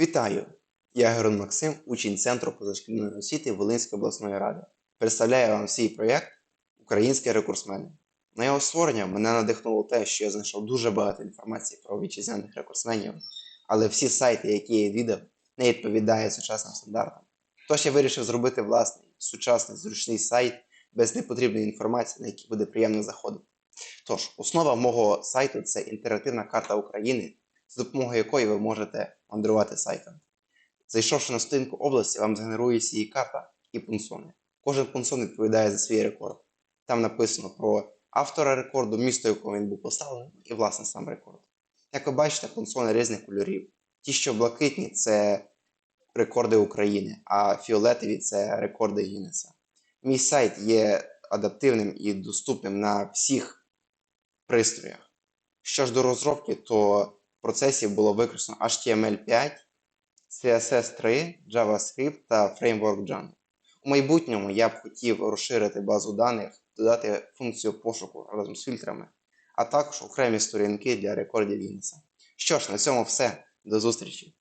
Вітаю! Я Герон Максим, учень Центру позашкільної освіти Волинської обласної ради. Представляю вам свій проєкт Українські рекордсмени. На його створення мене надихнуло те, що я знайшов дуже багато інформації про вітчизняних рекордсменів, але всі сайти, які я відвідав, не відповідають сучасним стандартам. Тож я вирішив зробити власний сучасний зручний сайт без непотрібної інформації, на який буде приємно заходити. Тож, основа мого сайту це інтерактивна карта України, з допомогою якої ви можете мандрувати сайтом. Зайшовши на сторінку області, вам згенерується її карта і пункціони. Кожен пункціон відповідає за свій рекорд. Там написано про автора рекорду, місто, якого він був поставлений, і власне сам рекорд. Як ви бачите, пункціони різних кольорів. Ті, що блакитні, це рекорди України, а фіолетові це рекорди Гіннеса. Мій сайт є адаптивним і доступним на всіх пристроях. Що ж до розробки, то процесі було використано HTML5, CSS 3, JavaScript та фреймворк Django. У майбутньому я б хотів розширити базу даних, додати функцію пошуку разом з фільтрами, а також окремі сторінки для рекордів Гіннеса. Що ж, на цьому все. До зустрічі!